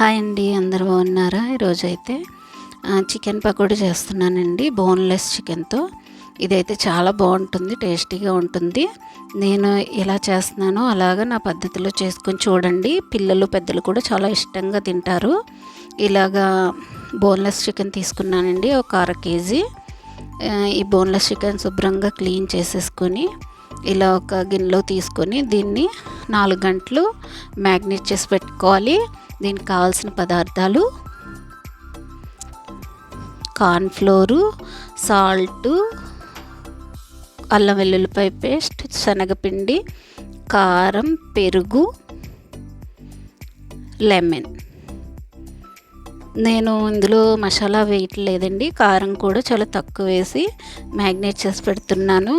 Hi అండి అందరు బాగున్నారా? ఈరోజు అయితే చికెన్ పకోడీ చేస్తున్నానండి బోన్లెస్ చికెన్తో. ఇదైతే చాలా బాగుంటుంది టేస్టీగా ఉంటుంది. నేను ఎలా చేస్తున్నానో అలాగా నా పద్ధతిలో చేసుకొని చూడండి. పిల్లలు పెద్దలు కూడా చాలా ఇష్టంగా తింటారు. ఇలాగా బోన్లెస్ చికెన్ తీసుకున్నానండి ఒక అర కేజీ. ఈ బోన్లెస్ చికెన్ శుభ్రంగా క్లీన్ చేసేసుకొని ఇలా ఒక గిన్నెలో తీసుకొని దీన్ని నాలుగు గంటలు మ్యాగ్నేట్ చేసి పెట్టుకోవాలి. దీనికి కావాల్సిన పదార్థాలు కార్న్ఫ్లోరు సాల్టు అల్లం వెల్లుల్లిపాయ పేస్ట్ శనగపిండి కారం పెరుగు లెమన్. నేను ఇందులో మసాలా వేయట్లేదండి కారం కూడా చాలా తక్కువ వేసి మ్యాగ్నేట్ చేసి పెడుతున్నాను.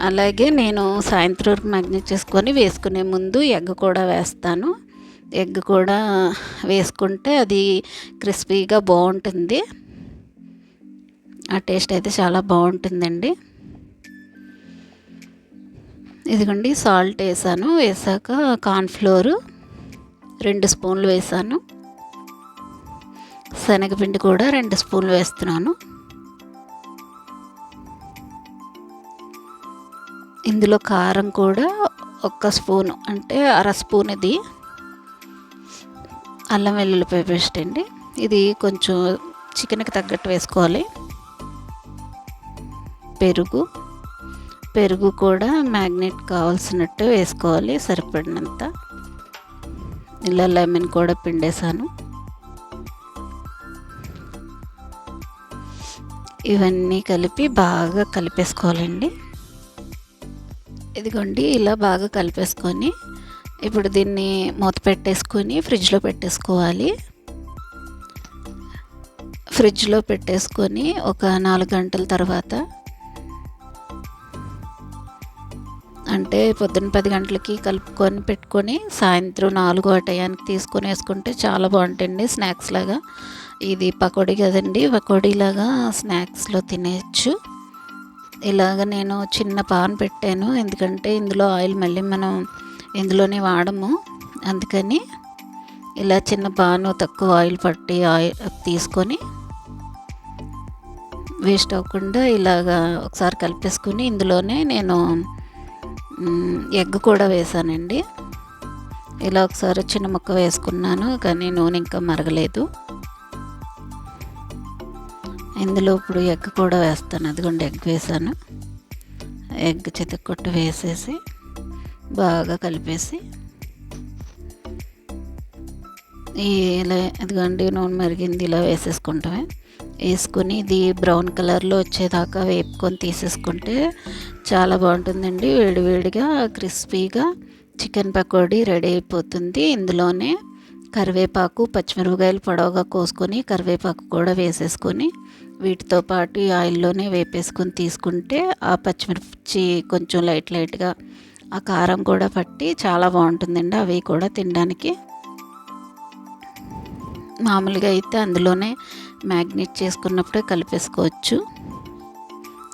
అలాగే నేను సాయంత్రం వరకు మ్యాగ్నేట్ చేసుకొని వేసుకునే ముందు ఎగ్ కూడా వేస్తాను. ఎగ్ కూడా వేసుకుంటే అది క్రిస్పీగా బాగుంటుంది. ఆ టేస్ట్ అయితే చాలా బాగుంటుందండి. ఇదిగోండి సాల్ట్ వేసాను. వేసాక కార్న్ఫ్లోరు రెండు స్పూన్లు వేసాను. శనగపిండి కూడా రెండు స్పూన్లు వేస్తున్నాను. ఇందులో కారం కూడా ఒక్క స్పూను అంటే అర స్పూన్ ఇది అల్లం వెల్లుల్లిపాయ పేస్ట్ అండి. ఇది కొంచెం చికెన్కి తగ్గట్టు వేసుకోవాలి. పెరుగు. పెరుగు కూడా మ్యాగ్నెట్ కావాల్సినట్టు వేసుకోవాలి సరిపడినంత. ఇలా లెమన్ కూడా పిండేసాను ఇవన్నీ కలిపి బాగా కలిపేసుకోవాలండి. ఇదిగోండి ఇలా బాగా కలిపేసుకొని ఇప్పుడు దీన్ని మూత పెట్టేసుకొని ఫ్రిడ్జ్లో పెట్టేసుకోవాలి. ఫ్రిడ్జ్లో పెట్టేసుకొని ఒక నాలుగు గంటల తర్వాత అంటే పొద్దున్న పది గంటలకి కలుపుకొని పెట్టుకొని సాయంత్రం నాలుగు ఆ టయానికి తీసుకొని వేసుకుంటే చాలా బాగుంటుంది స్నాక్స్ లాగా. ఇది పకోడీ కదండి పకోడీలాగా స్నాక్స్లో తినేయచ్చు. ఇలాగ నేను చిన్న పాన్ పెట్టాను ఎందుకంటే ఇందులో ఆయిల్ మళ్ళీ మనం ఇందులోనే వాడము. అందుకని ఇలా చిన్న పాను తక్కువ ఆయిల్ పట్టి ఆయిల్ తీసుకొని వేస్ట్ అవ్వకుండా ఇలాగా ఒకసారి కలిపేసుకుని ఇందులోనే నేను ఎగ్ కూడా వేసానండి. ఇలా ఒకసారి చిన్న ముక్క వేసుకున్నాను కానీ నూనె ఇంకా మరగలేదు. ఇందులో ఇప్పుడు ఎగ్ కూడా వేస్తాను. అదిగోండి ఎగ్ వేసాను. ఎగ్ చితక్కొట్టు వేసేసి బాగా కలిపేసి ఈ ఇలా ఇదిగండి నూనె మరిగింది ఇలా వేసేసుకుంటామే. వేసుకుని ఇది బ్రౌన్ కలర్లో వచ్చేదాకా వేపుకొని తీసేసుకుంటే చాలా బాగుంటుందండి. వేడివేడిగా క్రిస్పీగా చికెన్ పకోడీ రెడీ అయిపోతుంది. ఇందులోనే కరివేపాకు పచ్చిమిరపకాయలు పొడవుగా కోసుకొని కరివేపాకు కూడా వేసేసుకొని వీటితో పాటు ఆయిల్లోనే వేపేసుకొని తీసుకుంటే ఆ పచ్చిమిర్చి కొంచెం లైట్ లైట్గా ఆ కారం కూడా పట్టి చాలా బాగుంటుందండి అవి కూడా తినడానికి. మామూలుగా అయితే అందులోనే మ్యాగ్నేట్ చేసుకున్నప్పుడే కలిపేసుకోవచ్చు.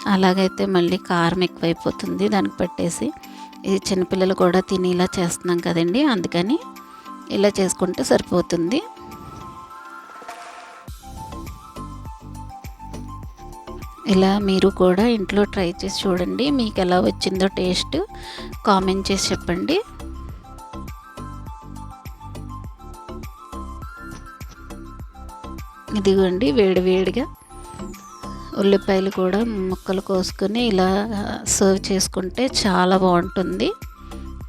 అలాగైతే మళ్ళీ కారం ఎక్కువైపోతుంది దానికి పట్టేసి. ఇది చిన్నపిల్లలు కూడా తిని ఇలా చేస్తున్నాం కదండి అందుకని ఇలా చేసుకుంటే సరిపోతుంది. ఇలా మీరు కూడా ఇంట్లో ట్రై చేసి చూడండి. మీకు ఎలా వచ్చిందో టేస్ట్ కామెంట్ చేసి చెప్పండి. ఇదిగోండి వేడివేడిగా ఉల్లిపాయలు కూడా ముక్కలు కోసుకొని ఇలా సర్వ్ చేసుకుంటే చాలా బాగుంటుంది.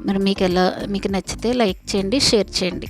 మరి మీకు ఎలా మీకు నచ్చితే లైక్ చేయండి షేర్ చేయండి.